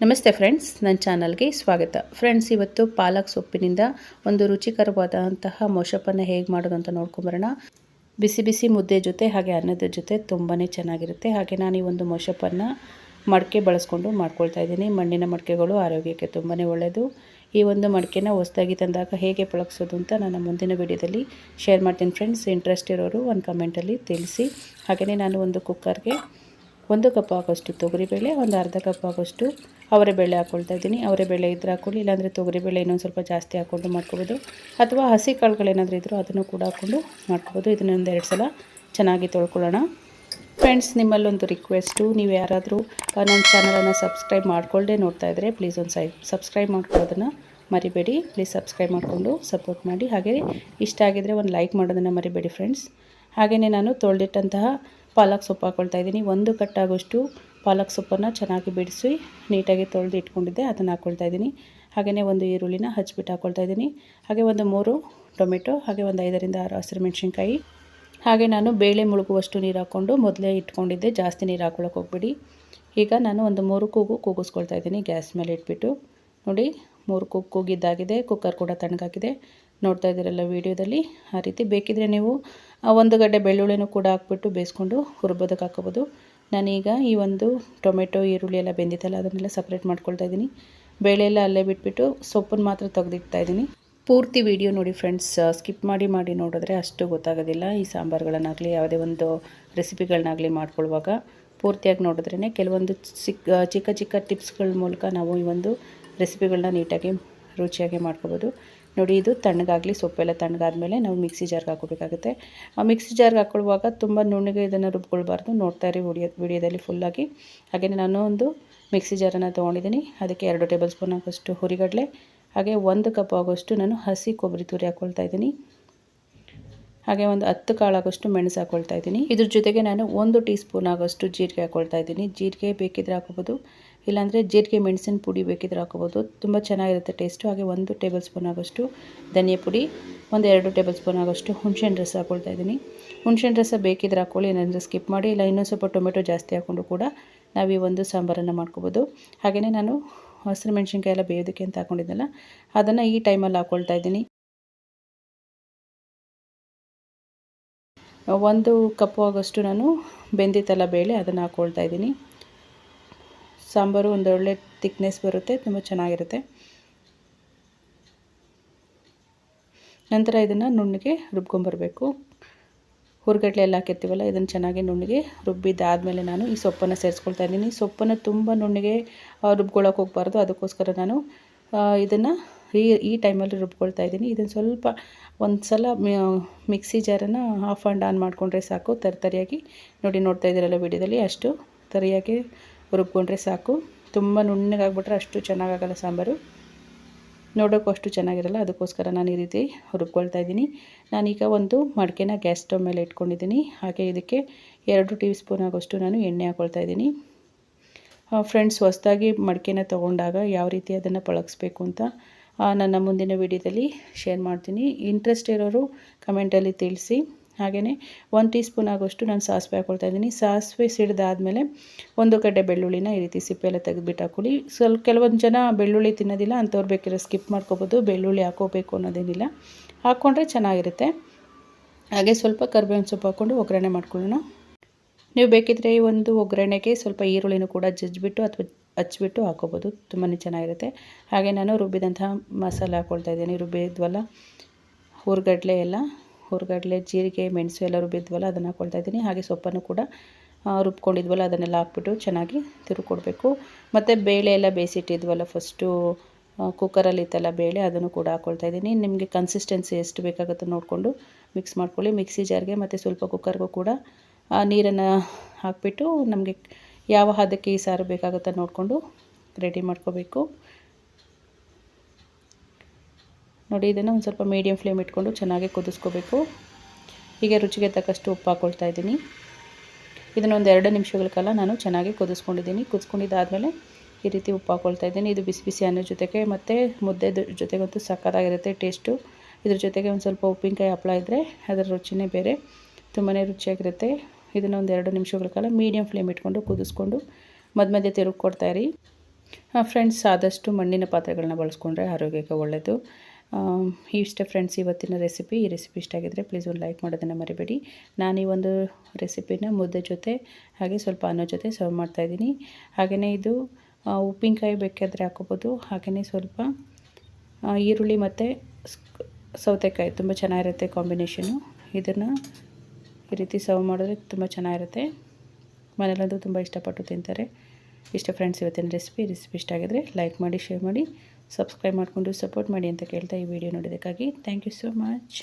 ನಮಸ್ತೆ ಫ್ರೆಂಡ್ಸ್, ನನ್ನ ಚಾನಲ್ಗೆ ಸ್ವಾಗತ. ಫ್ರೆಂಡ್ಸ್, ಇವತ್ತು ಪಾಲಕ್ ಸೊಪ್ಪಿನಿಂದ ಒಂದು ರುಚಿಕರವಾದಂತಹ ಮೋಶಪ್ಪನ್ನು ಹೇಗೆ ಮಾಡೋದು ಅಂತ ನೋಡ್ಕೊಂಬರೋಣ. ಬಿಸಿ ಬಿಸಿ ಮುದ್ದೆ ಜೊತೆ ಹಾಗೆ ಅನ್ನದ ಜೊತೆ ತುಂಬಾ ಚೆನ್ನಾಗಿರುತ್ತೆ. ಹಾಗೆ ನಾನು ಈ ಒಂದು ಮೋಶಪ್ಪನ್ನು ಮಡಕೆ ಬಳಸ್ಕೊಂಡು ಮಾಡ್ಕೊಳ್ತಾ ಇದ್ದೀನಿ. ಮಣ್ಣಿನ ಮಡಕೆಗಳು ಆರೋಗ್ಯಕ್ಕೆ ತುಂಬಾ ಒಳ್ಳೆಯದು ಈ ಒಂದು ಮಡಕೆನ ಹೊಸದಾಗಿ ತಂದಾಗ ಹೇಗೆ ಪಳಗಿಸೋದು ಅಂತ ನಾನು ಮುಂದಿನ ವಿಡಿಯೋದಲ್ಲಿ ಶೇರ್ ಮಾಡ್ತೀನಿ. ಫ್ರೆಂಡ್ಸ್, ಇಂಟ್ರೆಸ್ಟ್ ಇರೋರು ಒಂದು ಕಮೆಂಟಲ್ಲಿ ತಿಳಿಸಿ. ಹಾಗೆಯೇ ನಾನು ಒಂದು ಕುಕ್ಕರ್ಗೆ ಒಂದು ಕಪ್ ಆಗೋಷ್ಟು ತೊಗರಿಬೇಳೆ ಒಂದು ಅರ್ಧ ಕಪ್ ಆಗೋಷ್ಟು ಅವರೆ ಬೇಳೆ ಹಾಕ್ಕೊಳ್ತಾ ಇದ್ದೀನಿ. ಅವರೆ ಬೇಳೆ ಇದ್ರೆ ಹಾಕ್ಕೊಳ್ಳಿ, ಇಲ್ಲಾಂದರೆ ತೊಗರಿಬೇಳೆ ಇನ್ನೊಂದು ಸ್ವಲ್ಪ ಜಾಸ್ತಿ ಹಾಕ್ಕೊಂಡು ಮಾಡ್ಕೋಬೋದು. ಅಥವಾ ಹಸಿ ಕಾಳುಗಳೇನಾದರೂ ಇದ್ದರೂ ಅದನ್ನು ಕೂಡ ಹಾಕ್ಕೊಂಡು ಮಾಡ್ಕೋಬೋದು. ಇದನ್ನೊಂದು ಎರಡು ಸಲ ಚೆನ್ನಾಗಿ ತೊಳ್ಕೊಳ್ಳೋಣ. ಫ್ರೆಂಡ್ಸ್ ನಿಮ್ಮಲ್ಲೊಂದು ರಿಕ್ವೆಸ್ಟು ನೀವು ಯಾರಾದರೂ ನನ್ನ ಚಾನಲನ್ನು ಸಬ್ಸ್ಕ್ರೈಬ್ ಮಾಡಿಕೊಳ್ಳದೆ ನೋಡ್ತಾ ಇದ್ದರೆ ಪ್ಲೀಸ್ ಒಂದು ಸೈ ಸಬ್ಸ್ಕ್ರೈಬ್ ಮಾಡ್ಕೊಳ್ಳೋದನ್ನು ಮರಿಬೇಡಿ. ಪ್ಲೀಸ್ ಸಬ್ಸ್ಕ್ರೈಬ್ ಮಾಡಿಕೊಂಡು ಸಪೋರ್ಟ್ ಮಾಡಿ. ಹಾಗೆ ಇಷ್ಟ ಆಗಿದರೆ ಒಂದು ಲೈಕ್ ಮಾಡೋದನ್ನು ಮರಿಬೇಡಿ ಫ್ರೆಂಡ್ಸ್ ಹಾಗೆಯೇ ನಾನು ತೊಳೆದಿಟ್ಟಂತಹ ಪಾಲಕ್ ಸೊಪ್ಪು ಹಾಕ್ಕೊಳ್ತಾ ಇದ್ದೀನಿ. ಒಂದು ಕಟ್ಟಾಗೋಷ್ಟು ಪಾಲಕ್ ಸೊಪ್ಪನ್ನು ಚೆನ್ನಾಗಿ ಬಿಡಿಸಿ ನೀಟಾಗಿ ತೊಳೆದು ಇಟ್ಕೊಂಡಿದ್ದೆ, ಅದನ್ನು ಹಾಕ್ಕೊಳ್ತಾ ಇದ್ದೀನಿ. ಹಾಗೆಯೇ ಒಂದು ಈರುಳ್ಳಿನ ಹಚ್ಚಿಬಿಟ್ಟು ಹಾಕ್ಕೊಳ್ತಾ ಇದ್ದೀನಿ. ಹಾಗೆ ಒಂದು ಮೂರು ಟೊಮೆಟೊ, ಹಾಗೆ ಒಂದು ಐದರಿಂದ ಆರು ಹಸಿರು ಮೆಣಸಿನ್ಕಾಯಿ. ಹಾಗೆ ನಾನು ಬೇಳೆ ಮುಳುಗುವಷ್ಟು ನೀರು ಹಾಕ್ಕೊಂಡು ಮೊದಲೇ ಇಟ್ಕೊಂಡಿದ್ದೆ, ಜಾಸ್ತಿ ನೀರು ಹಾಕ್ಕೊಳಕ್ಕೆ ಹೋಗ್ಬಿಡಿ. ಈಗ ನಾನು ಒಂದು ಮೂರು ಕೂಗು ಕೂಗಿಸ್ಕೊಳ್ತಾ ಇದ್ದೀನಿ ಗ್ಯಾಸ್ ಮೇಲೆ ಇಟ್ಬಿಟ್ಟು. ನೋಡಿ, ಮೂರು ಕೂಗು ಕೂಗಿದ್ದಾಗಿದೆ, ಕುಕ್ಕರ್ ಕೂಡ ತಣ್ಣಗಾಗಿದೆ. ನೋಡ್ತಾ ಇದ್ದೀರಲ್ಲ ವೀಡಿಯೋದಲ್ಲಿ, ಆ ರೀತಿ ಬೇಕಿದ್ರೆ ನೀವು ಒಂದು ಗಡ್ಡೆ ಬೆಳ್ಳುಳ್ಳಿನೂ ಕೂಡ ಹಾಕ್ಬಿಟ್ಟು ಬೇಯಿಸ್ಕೊಂಡು ಹುರ್ಬೋದಕ್ಕೆ ಹಾಕೋಬೋದು. ನಾನೀಗ ಈ ಒಂದು ಟೊಮೆಟೊ, ಈರುಳ್ಳಿ ಎಲ್ಲ ಬೆಂದಿತ್ತಲ್ಲ, ಅದನ್ನೆಲ್ಲ ಸಪ್ರೇಟ್ ಮಾಡ್ಕೊಳ್ತಾ ಇದ್ದೀನಿ. ಬೇಳೆ ಎಲ್ಲ ಅಲ್ಲೇ ಬಿಟ್ಬಿಟ್ಟು ಸೊಪ್ಪನ್ನು ಮಾತ್ರ ತೆಗೆದಿಡ್ತಾ ಇದ್ದೀನಿ. ಪೂರ್ತಿ ವಿಡಿಯೋ ನೋಡಿ ಫ್ರೆಂಡ್ಸ್ ಸ್ಕಿಪ್ ಮಾಡಿ ಮಾಡಿ ನೋಡಿದ್ರೆ ಅಷ್ಟು ಗೊತ್ತಾಗೋದಿಲ್ಲ. ಈ ಸಾಂಬಾರುಗಳನ್ನಾಗಲಿ, ಯಾವುದೇ ಒಂದು ರೆಸಿಪಿಗಳನ್ನಾಗಲಿ ಮಾಡ್ಕೊಳ್ಳುವಾಗ ಪೂರ್ತಿಯಾಗಿ ನೋಡಿದ್ರೇ ಕೆಲವೊಂದು ಚಿಕ್ಕ ಚಿಕ್ಕ ಚಿಕ್ಕ ಟಿಪ್ಸ್ಗಳ ಮೂಲಕ ನಾವು ಈ ಒಂದು ರೆಸಿಪಿಗಳನ್ನ ನೀಟಾಗಿ, ರುಚಿಯಾಗಿ ಮಾಡ್ಕೋಬೋದು. ನೋಡಿ, ಇದು ತಣ್ಣಗಾಗಲಿ, ಸೊಪ್ಪೆಲ್ಲ ತಣ್ಣಗಾದ್ಮೇಲೆ ನಾವು ಮಿಕ್ಸಿ ಜಾರ್ಗೆ ಹಾಕೋಬೇಕಾಗುತ್ತೆ ಆ ಮಿಕ್ಸಿ ಜಾರ್ಗೆ ಹಾಕೊಳ್ಳುವಾಗ ತುಂಬ ನುಣ್ಣಗೆ ಇದನ್ನು ರುಬ್ಕೊಳ್ಬಾರ್ದು. ನೋಡ್ತಾ ಇರಿ ವಿಡಿಯೋ, ವಿಡಿಯೋದಲ್ಲಿ ಫುಲ್ಲಾಗಿ ಹಾಗೆಯೇ ನಾನು ಒಂದು ಮಿಕ್ಸಿ ಜಾರನ್ನು ತೊಗೊಂಡಿದ್ದೀನಿ. ಅದಕ್ಕೆ ಎರಡು ಟೇಬಲ್ ಸ್ಪೂನ್ ಆಗೋಷ್ಟು ಹುರಿಗಡಲೆ, ಹಾಗೆ ಒಂದು ಕಪ್ ಆಗೋಷ್ಟು ನಾನು ಹಸಿ ಕೊಬ್ಬರಿ ತುರಿ ಹಾಕ್ಕೊಳ್ತಾ ಇದ್ದೀನಿ. ಹಾಗೆ ಒಂದು ಹತ್ತು ಕಾಳಾಗೋಷ್ಟು ಮೆಣಸು ಹಾಕ್ಕೊಳ್ತಾ ಇದ್ದೀನಿ. ಇದ್ರ ಜೊತೆಗೆ ನಾನು ಒಂದು ಟೀ ಸ್ಪೂನ್ ಆಗೋಷ್ಟು ಜೀರಿಗೆ ಹಾಕ್ಕೊಳ್ತಾ ಇದ್ದೀನಿ. ಜೀರಿಗೆ ಬೇಕಿದ್ರೆ ಹಾಕೋಬೋದು ಇಲ್ಲಾಂದರೆ ಜೀರಿಗೆ ಮೆಣಸಿನ ಪುಡಿ ಬೇಕಿದ್ರೆ ಹಾಕೋಬೋದು. ತುಂಬ ಚೆನ್ನಾಗಿರುತ್ತೆ ಟೇಸ್ಟು ಹಾಗೆ ಒಂದು ಟೇಬಲ್ ಸ್ಪೂನ್ ಆಗೋಷ್ಟು ಧನಿಯಾ ಪುಡಿ, ಒಂದು ಎರಡು ಟೇಬಲ್ ಸ್ಪೂನ್ ಆಗೋಷ್ಟು ಹುಣಸೆಹಣ್ಣು ರಸ ಹಾಕೊಳ್ತಾ ಇದ್ದೀನಿ. ಹುಣಸೆಹಣ್ಣು ರಸ ಬೇಕಿದ್ರೆ ಹಾಕೊಳ್ಳಿ ಏನಾದರೂ ಸ್ಕಿಪ್ ಮಾಡಿ. ಇಲ್ಲ ಇನ್ನೊಂದು ಸ್ವಲ್ಪ ಟೊಮೆಟೊ ಜಾಸ್ತಿ ಹಾಕ್ಕೊಂಡು ಕೂಡ ನಾವು ಈ ಒಂದು ಸಾಂಬಾರನ್ನು ಮಾಡ್ಕೋಬೋದು. ಹಾಗೆಯೇ ನಾನು ಹಸಿರು ಮೆಣಸಿನ್ಕಾಯಿ ಎಲ್ಲ ಬೇಯೋದಕ್ಕೆ ಅಂತ ಹಾಕ್ಕೊಂಡಿದ್ದಲ್ಲ ಅದನ್ನು ಈ ಟೈಮಲ್ಲಿ ಹಾಕ್ಕೊಳ್ತಾ ಇದ್ದೀನಿ. ಒಂದು ಕಪ್ಪು ಆಗೋಷ್ಟು ನಾನು ಬೆಂದಿತ್ತಲ್ಲ ಬೇಳೆ ಅದನ್ನು ಹಾಕ್ಕೊಳ್ತಾ ಇದ್ದೀನಿ. ಸಾಂಬಾರು ಒಂದು ಒಳ್ಳೆ ತಿಕ್ನೆಸ್ ಬರುತ್ತೆ, ತುಂಬ ಚೆನ್ನಾಗಿರುತ್ತೆ. ನಂತರ ಇದನ್ನು ನುಣ್ಣಗೆ ರುಬ್ಕೊಂಬರಬೇಕು. ಹುರ್ಗಡ್ಲೆ ಎಲ್ಲ ಹಾಕಿರ್ತೀವಲ್ಲ, ಇದನ್ನು ಚೆನ್ನಾಗಿ ನುಣ್ಣಗೆ ರುಬ್ಬಿದ್ದಾದಮೇಲೆ ನಾನು ಈ ಸೊಪ್ಪನ್ನು ಸೇರಿಸ್ಕೊಳ್ತಾ ಇದ್ದೀನಿ. ಸೊಪ್ಪನ್ನು ತುಂಬ ನುಣ್ಣಗೆ ರುಬ್ಕೊಳ್ಳೋಕೆ ಹೋಗ್ಬಾರ್ದು. ಅದಕ್ಕೋಸ್ಕರ ನಾನು ಇದನ್ನು ಈ ಈ ಟೈಮಲ್ಲಿ ರುಬ್ಕೊಳ್ತಾ ಇದ್ದೀನಿ. ಇದನ್ನು ಸ್ವಲ್ಪ ಒಂದು ಸಲ ಮಿಕ್ಸಿ ಜಾರನ್ನು ಆಫ್ ಆ್ಯಂಡ್ ಆನ್ ಮಾಡಿಕೊಂಡ್ರೆ ಸಾಕು. ತರಿಯಾಗಿ ನೋಡಿ ನೋಡ್ತಾ ಇದ್ದೀರಲ್ಲ ವಿಡಿಯೋದಲ್ಲಿ, ಅಷ್ಟು ತರಿಯಾಗಿ ರುಬ್ಕೊಂಡ್ರೆ ಸಾಕು. ತುಂಬ ನುಣ್ಣಗಾಗ್ಬಿಟ್ರೆ ಅಷ್ಟು ಚೆನ್ನಾಗಾಗಲ್ಲ ಸಾಂಬಾರು. ನೋಡೋಕ್ಕೂ ಅಷ್ಟು ಚೆನ್ನಾಗಿರಲ್ಲ, ಅದಕ್ಕೋಸ್ಕರ ನಾನು ಈ ರೀತಿ ರುಬ್ಕೊಳ್ತಾ ಇದ್ದೀನಿ. ನಾನೀಗ ಒಂದು ಮಡಿಕೆನ ಗ್ಯಾಸ್ ಸ್ಟವ್ ಮೇಲೆ ಇಟ್ಕೊಂಡಿದ್ದೀನಿ. ಹಾಗೆ ಇದಕ್ಕೆ ಎರಡು ಟೀ ಸ್ಪೂನ್ ಆಗೋಷ್ಟು ನಾನು ಎಣ್ಣೆ ಹಾಕ್ಕೊಳ್ತಾ ಇದ್ದೀನಿ. ಫ್ರೆಂಡ್ಸ್, ಹೊಸದಾಗಿ ಮಡಿಕೆನ ತೊಗೊಂಡಾಗ ಯಾವ ರೀತಿ ಅದನ್ನು ಪಳಗಿಸ್ಬೇಕು ಅಂತ ನನ್ನ ಮುಂದಿನ ವಿಡಿಯೋದಲ್ಲಿ ಶೇರ್ ಮಾಡ್ತೀನಿ. ಇಂಟ್ರೆಸ್ಟ್ ಇರೋರು ಕಮೆಂಟಲ್ಲಿ ತಿಳಿಸಿ. ಹಾಗೆಯೇ ಒಂದು ಟೀ ಸ್ಪೂನ್ ಆಗೋಷ್ಟು ನಾನು ಸಾಸಿವೆ ಹಾಕ್ಕೊಳ್ತಾ ಇದ್ದೀನಿ. ಸಾಸಿವೆ ಸಿಡ್ದಾದಮೇಲೆ ಒಂದು ಕಡೆ ಬೆಳ್ಳುಳ್ಳಿನ ಈ ರೀತಿ ಸಿಪ್ಪೆ ಎಲ್ಲ ತೆಗೆದುಬಿಟ್ಟು ಹಾಕೊಳ್ಳಿ. ಸ್ವಲ್ಪ ಕೆಲವೊಂದು ಜನ ಬೆಳ್ಳುಳ್ಳಿ ತಿನ್ನೋದಿಲ್ಲ, ಅಂಥವ್ರು ಬೇಕಿರೋ ಸ್ಕಿಪ್ ಮಾಡ್ಕೋಬೋದು. ಬೆಳ್ಳುಳ್ಳಿ ಹಾಕೋಬೇಕು ಅನ್ನೋದೇನಿಲ್ಲ. ಹಾಕ್ಕೊಂಡ್ರೆ ಚೆನ್ನಾಗಿರುತ್ತೆ. ಹಾಗೆ ಸ್ವಲ್ಪ ಕರ್ಬೇವಿನ ಸೊಪ್ಪು ಹಾಕ್ಕೊಂಡು ಒಗ್ಗರಣೆ ಮಾಡ್ಕೊಳ್ಳೋಣ. ನೀವು ಬೇಕಿದ್ರೆ ಈ ಒಂದು ಒಗ್ಗರಣೆಗೆ ಸ್ವಲ್ಪ ಈರುಳ್ಳಿನೂ ಕೂಡ ಜಜ್ಜಿಬಿಟ್ಟು ಅಥವಾ ಹಚ್ಚಿಬಿಟ್ಟು ಹಾಕೋಬೋದು. ತುಂಬಾ ಚೆನ್ನಾಗಿರುತ್ತೆ. ಹಾಗೆ ನಾನು ರುಬ್ಬಿದಂತಹ ಮಸಾಲೆ ಹಾಕ್ಕೊಳ್ತಾ ಇದ್ದೀನಿ. ರುಬ್ಬಿದ್ವಲ್ಲ? ಹುರ್ಗಡ್ಲೆ ಎಲ್ಲ. ಹುರ್ಗಡ್ಲೆ, ಜೀರಿಗೆ, ಮೆಣಸು ಎಲ್ಲ ರುಬ್ಬಿದ್ವಲ್ಲ ಅದನ್ನು ಹಾಕ್ಕೊಳ್ತಾ ಇದ್ದೀನಿ. ಹಾಗೆ ಸೊಪ್ಪನ್ನು ಕೂಡ ರುಬ್ಕೊಂಡಿದ್ವಲ್ಲ, ಅದನ್ನೆಲ್ಲ ಹಾಕ್ಬಿಟ್ಟು ಚೆನ್ನಾಗಿ ತಿರುಕೊಡಬೇಕು. ಮತ್ತು ಬೇಳೆ ಎಲ್ಲ ಬೇಯಿಸಿಟ್ಟಿದ್ವಲ್ಲ ಫಸ್ಟು ಕುಕ್ಕರಲ್ಲಿ ಇತ್ತಲ್ಲ ಬೇಳೆ, ಅದನ್ನು ಕೂಡ ಹಾಕ್ಕೊಳ್ತಾ ಇದ್ದೀನಿ. ನಿಮಗೆ ಕನ್ಸಿಸ್ಟೆನ್ಸಿ ಎಷ್ಟು ಬೇಕಾಗುತ್ತೋ ನೋಡಿಕೊಂಡು ಮಿಕ್ಸ್ ಮಾಡ್ಕೊಳ್ಳಿ. ಮಿಕ್ಸಿ ಜಾರ್ಗೆ ಮತ್ತು ಸ್ವಲ್ಪ ಕುಕ್ಕರ್ಗೂ ಕೂಡ ನೀರನ್ನು ಹಾಕಿಬಿಟ್ಟು ನಮಗೆ ಯಾವ ಹದಕ್ಕೆ ಈ ಸಾರು ಬೇಕಾಗುತ್ತೋ ನೋಡಿಕೊಂಡು ರೆಡಿ ಮಾಡ್ಕೋಬೇಕು. ನೋಡಿ, ಇದನ್ನು ಒಂದು ಸ್ವಲ್ಪ ಮೀಡಿಯಮ್ ಫ್ಲೇಮ್ ಇಟ್ಕೊಂಡು ಚೆನ್ನಾಗಿ ಕುದಿಸ್ಕೋಬೇಕು. ಹೀಗೆ ರುಚಿಗೆ ತಕ್ಕಷ್ಟು ಉಪ್ಪು ಹಾಕ್ಕೊಳ್ತಾ ಇದ್ದೀನಿ. ಇದನ್ನೊಂದು ಎರಡು ನಿಮಿಷಗಳ ಕಾಲ ನಾನು ಚೆನ್ನಾಗಿ ಕುದಿಸ್ಕೊಂಡಿದ್ದೀನಿ. ಕುದಿಸ್ಕೊಂಡಿದ್ದಾದಮೇಲೆ ಈ ರೀತಿ ಉಪ್ಪು ಹಾಕ್ಕೊಳ್ತಾ ಇದ್ದೀನಿ. ಇದು ಬಿಸಿ ಬಿಸಿ ಅನ್ನೋ ಜೊತೆಗೆ ಮತ್ತು ಮುದ್ದೆ ಜೊತೆಗಂತೂ ಸಕ್ಕತ್ತಾಗಿರುತ್ತೆ ಟೇಸ್ಟು. ಇದ್ರ ಜೊತೆಗೆ ಒಂದು ಸ್ವಲ್ಪ ಉಪ್ಪಿನಕಾಯಿ ಹಪ್ಪಳ ಇದ್ದರೆ ಅದರ ರುಚಿನೇ ಬೇರೆ. ತುಂಬಾ ರುಚಿಯಾಗಿರುತ್ತೆ. ಇದನ್ನು ಒಂದು ಎರಡು ನಿಮಿಷಗಳ ಕಾಲ ಮೀಡಿಯಮ್ ಫ್ಲೇಮ್ ಇಟ್ಕೊಂಡು ಕುದಿಸ್ಕೊಂಡು ಮಧ್ಯ ಮಧ್ಯೆ ತಿರುಗಿ ಕೊಡ್ತಾಯಿರಿ ಫ್ರೆಂಡ್ಸ್ ಆದಷ್ಟು ಮಣ್ಣಿನ ಪಾತ್ರೆಗಳನ್ನ ಬಳಸ್ಕೊಂಡ್ರೆ ಆರೋಗ್ಯಕ್ಕೆ ಒಳ್ಳೆಯದು ಇಷ್ಟೇ ಫ್ರೆಂಡ್ಸ್ ಇವತ್ತಿನ ರೆಸಿಪಿ ಈ ರೆಸಿಪಿ ಇಷ್ಟ ಆಗಿದ್ರೆ ಪ್ಲೀಸ್ ಒಂದು ಲೈಕ್ ಮಾಡೋದನ್ನು ಮರಿಬೇಡಿ. ನಾನು ಈ ಒಂದು ರೆಸಿಪಿನ ಮುದ್ದೆ ಜೊತೆ ಹಾಗೆ ಸ್ವಲ್ಪ ಅನ್ನ ಜೊತೆ ಸರ್ವ್ ಮಾಡ್ತಾಯಿದ್ದೀನಿ ಹಾಗೆಯೇ ಇದು ಉಪ್ಪಿನಕಾಯಿ ಬೇಕಾದರೆ ಹಾಕೋಬೋದು ಹಾಗೆಯೇ ಸ್ವಲ್ಪ ಈರುಳ್ಳಿ ಮತ್ತು ಸೌತೆಕಾಯಿ ತುಂಬ ಚೆನ್ನಾಗಿರುತ್ತೆ ಕಾಂಬಿನೇಷನು ಇದನ್ನು ಈ ರೀತಿ ಸರ್ವ್ ಮಾಡಿದ್ರೆ ತುಂಬ ಚೆನ್ನಾಗಿರುತ್ತೆ. ಮನೇಲಂತೂ ತುಂಬ ಇಷ್ಟಪಟ್ಟು ತಿಂತಾರೆ. ಇಷ್ಟ ಫ್ರೆಂಡ್ಸ್ ಇವತ್ತಿನ ರೆಸಿಪಿ ರೆಸಿಪಿ ಇಷ್ಟ ಆಗಿದ್ರೆ ಲೈಕ್ ಮಾಡಿ ಶೇರ್ ಮಾಡಿ. ಸಬ್ಸ್ಕ್ರೈಬ್ ಮಾಡಿಕೊಂಡು ಸಪೋರ್ಟ್ ಮಾಡಿ ಅಂತ ಕೇಳ್ತಾ ಈ ವಿಡಿಯೋ ನೋಡೋದಕ್ಕಾಗಿ ಥ್ಯಾಂಕ್ ಯು ಸೋ ಮಚ್